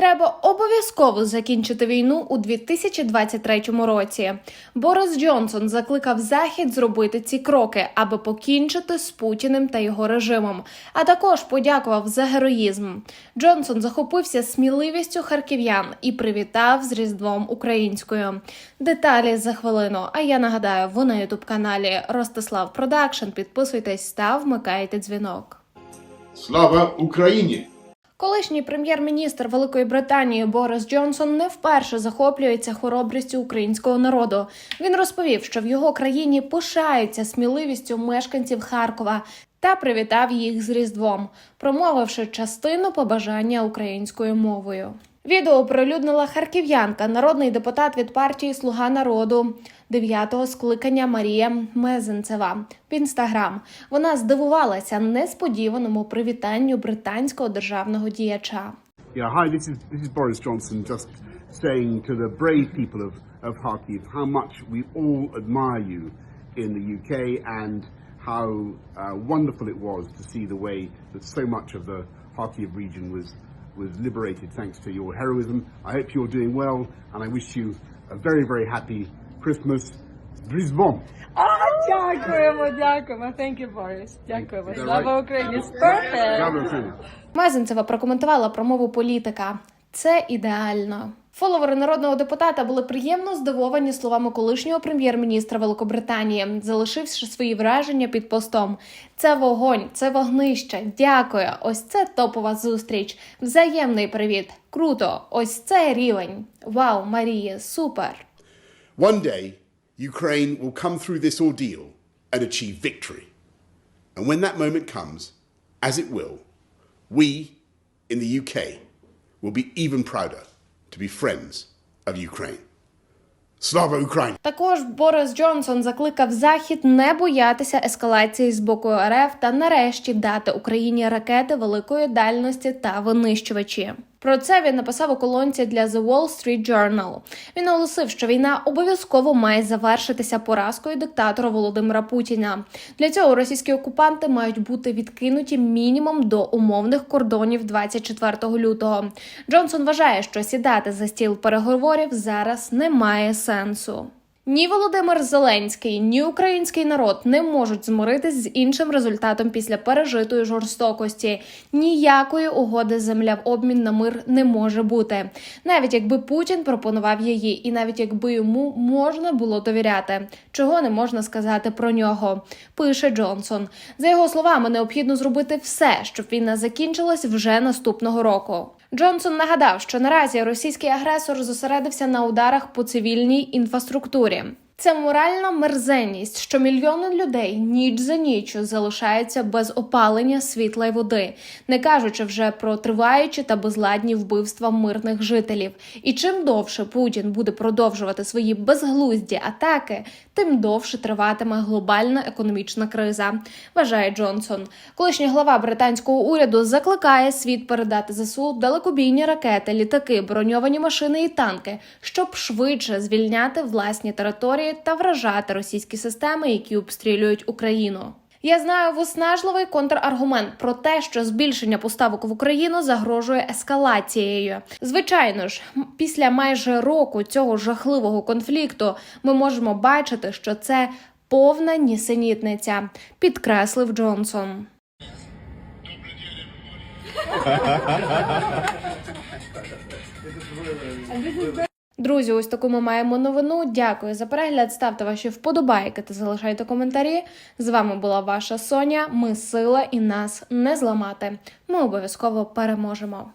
Треба обов'язково закінчити війну у 2023 році. Борис Джонсон закликав Захід зробити ці кроки, аби покінчити з Путіним та його режимом. А також подякував за героїзм. Джонсон захопився сміливістю харків'ян і привітав з Різдвом українською. Деталі за хвилину. А я нагадаю, ви на ютуб каналі Ростислав Продакшн. Підписуйтесь та вмикайте дзвінок. Слава Україні! Колишній прем'єр-міністр Великої Британії Борис Джонсон не вперше захоплюється хоробрістю українського народу. Він розповів, що в його країні пишається сміливістю мешканців Харкова та привітав їх з Різдвом, промовивши частину побажання українською мовою. Відео оприлюднила харків'янка, народний депутат від партії Слуга народу 9-го скликання Марія Мезенцева в інстаграм. Вона здивувалася несподіваному привітанню британського державного діяча. Yeah, hi, this is, this is Boris Johnson just saying to the brave people of, of Kharkiv how much we all admire you in the UK and how uh, wonderful it was to see the way that so much of the Kharkiv region was, was liberated thanks to your heroism. I hope you're doing well and I wish you a very, very happy Christmas. Rizbom! А, дякуємо, дякуємо. Thank you, Boris. Дякуємо. Is that Слава right? Україні. It's perfect. Слава Україні! Мезенцева прокоментувала промову політика. Це ідеально. Фоловери народного депутата були приємно здивовані словами колишнього прем'єр-міністра Великобританії, залишивши свої враження під постом. Це вогонь, це вогнище. Дякую. Ось це топова зустріч. Взаємний привіт. Круто. Ось це рівень. Вау, Марія, супер. One day, Ukraine will come through this ordeal and achieve victory. And when that moment comes, as it will, we in the UK will be even prouder to be friends of Ukraine. Слава Україні! Також Борис Джонсон закликав Захід не боятися ескалації з боку РФ та нарешті дати Україні ракети великої дальності та винищувачі. Про це він написав у колонці для The Wall Street Journal. Він оголосив, що війна обов'язково має завершитися поразкою диктатора Володимира Путіна. Для цього російські окупанти мають бути відкинуті мінімум до умовних кордонів 24 лютого. Джонсон вважає, що сідати за стіл переговорів зараз немає сенсу. Ні Володимир Зеленський, ні український народ не можуть змиритись з іншим результатом після пережитої жорстокості. Ніякої угоди земля в обмін на мир не може бути, навіть якби Путін пропонував її, і навіть якби йому можна було довіряти, чого не можна сказати про нього. Пише Джонсон. За його словами, необхідно зробити все, щоб війна закінчилась вже наступного року. Джонсон нагадав, що наразі російський агресор зосередився на ударах по цивільній інфраструктурі. Дякую. Це моральна мерзенність, що мільйони людей ніч за ніччю залишаються без опалення світла й води, не кажучи вже про триваючі та безладні вбивства мирних жителів. І чим довше Путін буде продовжувати свої безглузді атаки, тим довше триватиме глобальна економічна криза. Вважає Джонсон. Колишній глава британського уряду закликає світ передати ЗСУ далекобійні ракети, літаки, броньовані машини і танки, щоб швидше звільняти власні території та вражати російські системи, які обстрілюють Україну. Я знаю виснажливий контраргумент про те, що збільшення поставок в Україну загрожує ескалацією. Звичайно ж, після майже року цього жахливого конфлікту ми можемо бачити, що це повна нісенітниця, підкреслив Джонсон. Друзі, ось таку ми маємо новину. Дякую за перегляд. Ставте ваші вподобайки та залишайте коментарі. З вами була ваша Соня. Ми сила і нас не зламати. Ми обов'язково переможемо.